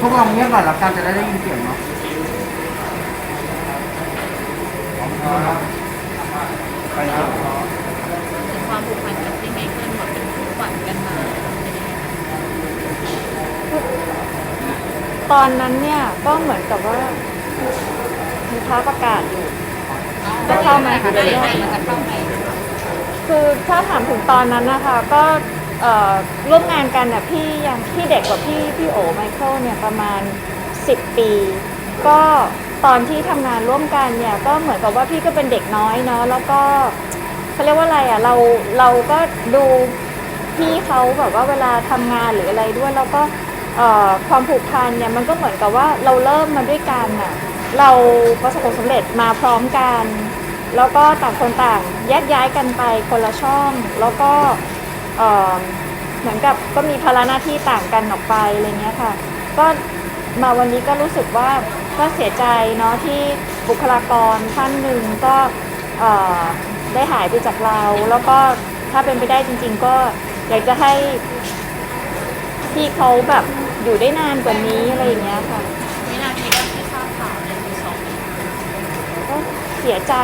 พวกเราเงียบหน่อยละกันจะได้ได้ยินเสียงเนาะไปครับความผูกพันกับที่ไม่เคิลแบบเป็นคู่ขวัญกันมา ตอนนั้นเนี่ยก็เหมือนกับว่ามีท้าประกาศอยู่จะเข้ามาได้ได้มันจะเข้าไหมคือถ้าถามถึงตอนนั้นนะคะก็ เอ่อร่วมงานกันน่ะพี่ยังพี่เด็กกว่าพี่พี่โอไมเคิลเนี่ยประมาณ 10 ปี ก็ตอนที่ทำงานร่วมกันเนี่ยก็เหมือนกับว่าพี่ก็เป็นเด็กน้อยเนาะแล้วก็เขาเรียกว่าอะไรอะเราเราก็ดูพี่เขาแบบว่าเวลาทำงานหรืออะไรด้วยแล้วก็เอ่อความผูกพันเนี่ยมันก็เหมือนกับว่าเราเริ่มมาด้วยกันน่ะเราประสบความสำเร็จมาพร้อมกัน แล้วก็ต่างคนต่างแยกย้ายกันไปคนละช่อง แล้วก็ เอ่อเหมือนกับก็มีภาระหน้าที่ต่างกันออกไปอะไรเงี้ยค่ะ ก็มาวันนี้ก็รู้สึกว่าก็เสียใจเนาะที่บุคลากรท่านหนึ่งก็เอ่อได้หายไปจากเรา แล้วก็ถ้าเป็นไปได้จริง ๆ ก็อยากจะให้ที่เขาแบบอยู่ได้นานกว่านี้อะไรอย่างเงี้ยค่ะวินาทีแรกที่ทราบข่าวเนี่ยคือช็อกไหมก็เสียใจ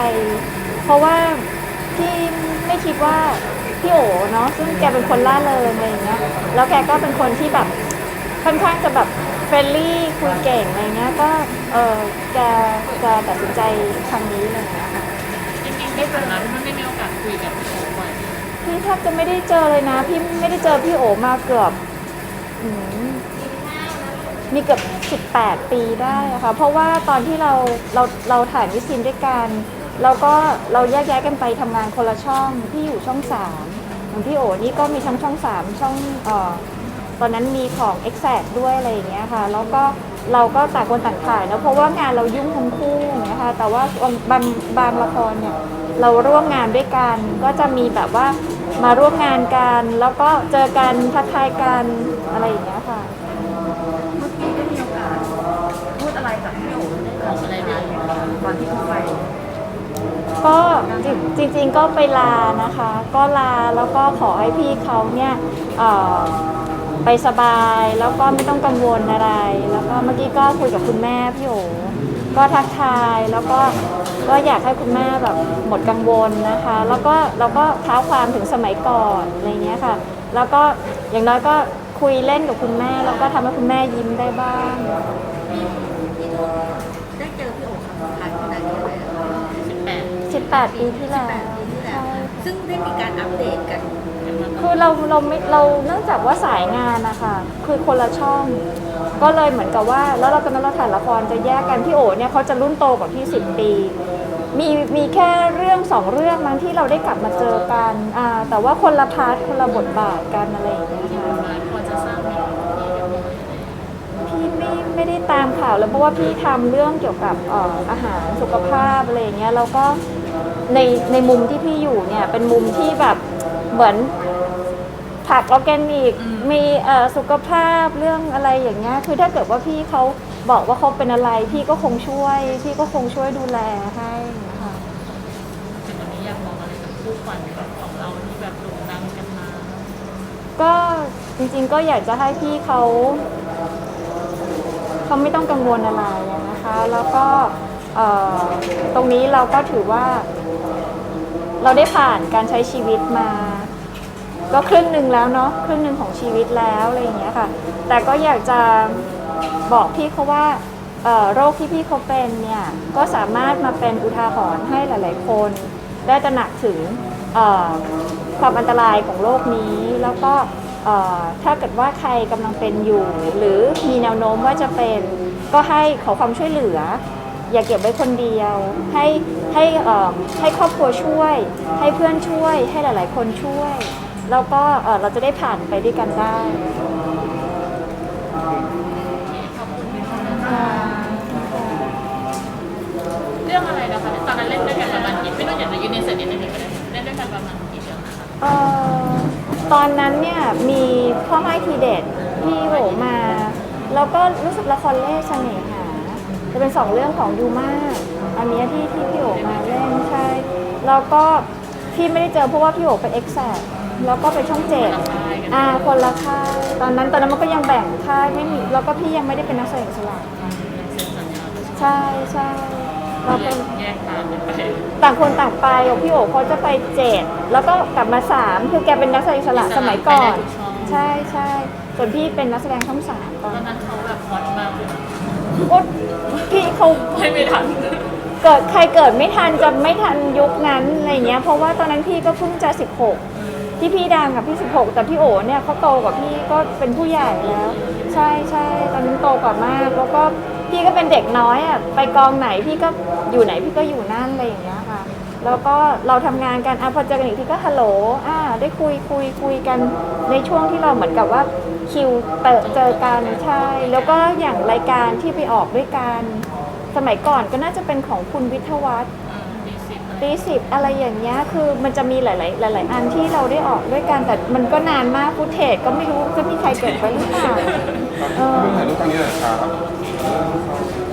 เพราะว่าพี่ไม่คิดว่า พี่โอเนาะซึ่งแกเป็นคนล่าเริงอะไรอย่างเงี้ยแล้วแกก็เป็นคนที่แบบค่อนข้างจะแบบเฟรนลี่คุยเก่งอะไรเงี้ยก็เออแกแกตัดสินใจครั้งนี้เลยนะคะจริงๆที่ผ่านมาพี่ไม่ได้มีโอกาสคุยกับพี่โอ๊บ่อยพี่แทบจะไม่ได้เจอเลยนะ พี่ไม่ได้เจอพี่โอมาเกือบอืมมีเกือบ 18 ปีได้อะค่ะ เพราะว่าตอนที่เราเราเราถ่ายวิซินด้วยกัน เราก็เราแยกย้ายกันไปทำงานคนละช่องพี่อยู่ช่องสามองพี่โอนี่ก็มีทั้งช่องสามช่องเอ่อตอนนั้นมีของ e x a c t ด้วยอะไรอย่างเงี้ยค่ะ แล้วก็เราก็ต่างคนต่างถ่ายแล้วเพราะว่างานเรายุ่งทั้งคู่อย่างเงี้ยค่ะแต่ว่าบางบางละครเนี่ยเราร่วมงานด้วยกัน ก็จะมีแบบว่ามาร่วมงานกัน แล้วก็เจอกันทักทายกันอะไรอย่างเงี้ยค่ะเมื่อกี้ได้มีโอกาสพูดอะไรกับพี่โอ๋ได้บอกอะไรได้ก่อนที่เขาไป ก็จริงๆก็ไปลานะคะ ก็ลาแล้วก็ขอให้พี่เขาเนี่ยไปสบายแล้วก็ไม่ต้องกังวลอะไร แล้วก็เมื่อกี้ก็คุยกับคุณแม่พี่โอก็ทักทายแล้วก็ก็อยากให้คุณแม่แบบหมดกังวลนะคะ แล้วก็เราก็เท้าความถึงสมัยก่อนอะไรเงี้ยค่ะ แล้วก็อย่างน้อยก็คุยเล่นกับคุณแม่ แล้วก็ทำให้คุณแม่ยิ้มได้บ้างได้เจอพี่โอ๋ครั้งสุดท้าย 18 ปีที่แล้ว18ปีที่แล้วซึ่งได้มีการอัปเดตกันคือเราเราไม่เราเนื่องจากว่าสายงานนะคะคือคนละช่อง ก็เลยเหมือนกับว่า แล้วเราตอนนั้นเราถ่ายละครจะแยกกันพี่โอเนี่ยเขาจะรุ่นโตกว่าพี่สิบปี มีมีแค่เรื่องสองเรื่องมั้งที่เราได้กลับมาเจอกันอ่าแต่ว่าคนละพาร์ทคนละบทบาทกันอะไรอย่างเงี้ยค่ะมาพอจะทราบไหมที่เรียบร้อยพี่ไม่ไม่ได้ตามข่าวเลยเพราะว่าพี่ทำเรื่องเกี่ยวกับเอ่ออาหารสุขภาพอะไรอย่างเงี้ยแล้วก็ ในในมุมที่พี่อยู่เนี่ยเป็นมุมที่แบบเหมือนผักออร์แกนิกมีเอ่อสุขภาพเรื่องอะไรอย่างเงี้ยคือถ้าเกิดว่าพี่เขาบอกว่าเขาเป็นอะไร พี่ก็คงช่วย พี่ก็คงช่วยดูแลให้ค่ะถึงวันนี้อยากบอกอะไรกับคู่ขวัญของเราที่แบบโด่งดังกันมา ก็จริงๆก็อยากจะให้พี่เขาเขาไม่ต้องกังวลอะไรอะนะคะ แล้วก็เอ่อตรงนี้เราก็ถือว่า เราได้ผ่านการใช้ชีวิตมา ก็ครึ่งหนึ่งแล้วเนาะครึ่งหนึ่งของชีวิตแล้วอะไรอย่างเงี้ยค่ะ แต่ก็อยากจะบอกพี่เขาว่าโรคที่พี่เขาเป็นเนี่ยก็สามารถมาเป็นอุทาหรณ์ให้หลาย ๆ คน ได้ตระหนักถึงความอันตรายของโรคนี้ แล้วก็ถ้าเกิดว่าใครกำลังเป็นอยู่ หรือมีแนวโน้มว่าจะเป็นก็ให้ขอความช่วยเหลือ อย่าเก็บไว้คนเดียว ให้ให้เอ่อให้ครอบครัวช่วย ให้เพื่อนช่วย ให้หลาย ๆ คนช่วย แล้วก็เอ่อเราจะได้ผ่านไปด้วยกันได้เรื่องอะไรนะคะตอนนั้นเล่นด้วยกันประมาณกี่ไม่ต้องอยากจะยืนในเสร็จนิดนึงก็ได้เล่นด้วยกันประมาณกี่เรื่องนะคะเอ่อตอนนั้นเนี่ยมีพ่อไม้ทีเด็ดที่โหมา แล้วก็รู้สึกละครเล่ห์เสน่หา จะเป็นสองเรื่องของยูมาอันเนี้ยที่ที่พี่โอมาเล่นใช่แล้วก็พี่ไม่ได้เจอเพราะว่าพี่โอไปเอ็กแซแล้วก็ไปช่องเจ็ดละค่ายกันอ่าคนละค่ายตอนนั้นตอนนั้นมันก็ยังแบ่งค่ายไม่มีแล้วก็พี่ยังไม่ได้เป็นนักแสดงอิสระเซ็นสัญญาใช่ใช่เราเป็นแยกทางกันไปต่างคนต่างไปโอ้พี่โอเขาจะไปเจ็ดแล้วก็กลับมาสามคือแกเป็นนักแสดงอิสระสมัยก่อน ใช่ใช่ส่วนพี่เป็นนักแสดงช่องสามตตออนนนั้นเขาแบบฮอตมากเลยนะโอ๊ยพี่ เขาไม่ไม่ทัน เกิดใครเกิดไม่ทันจะไม่ทันยุคนั้นอะไรเงี้ย เพราะว่าตอนนั้นพี่ก็เพิ่งจะ 16 ที่พี่ดังกับพี่ 16 แต่พี่โอเนี่ยเขาโตกว่าพี่ก็เป็นผู้ใหญ่แล้ว ใช่ใช่ตอนนั้นโตกว่ามากแล้วก็พี่ก็เป็นเด็กน้อยอะไปกองไหนพี่ก็อยู่ไหนพี่ก็อยู่นั่นอะไรอย่างเงี้ยค่ะแล้วก็เราทำงานกันอะพอเจอกันอีกทีก็ฮัลโหลอ่าได้คุยคุยคุยกันในช่วงที่เราเหมือนกับว่าคิวเตอเจอกันใช่ แล้วก็อย่างรายการที่ไปออกด้วยกัน สมัยก่อนก็น่าจะเป็นของคุณวิทยวัฒน์ดีสิบตีสิบอะไรอย่างเงี้ยคือมันจะมีหลาย ๆ หลาย ๆ อันที่เราได้ออกด้วยกันแต่มันก็นานมากฟุตเทจก็ไม่รู้จะมีใครเกิดไปหรือเปล่าเออเรื่องถ่ายรูปครั้งนี้นะครับ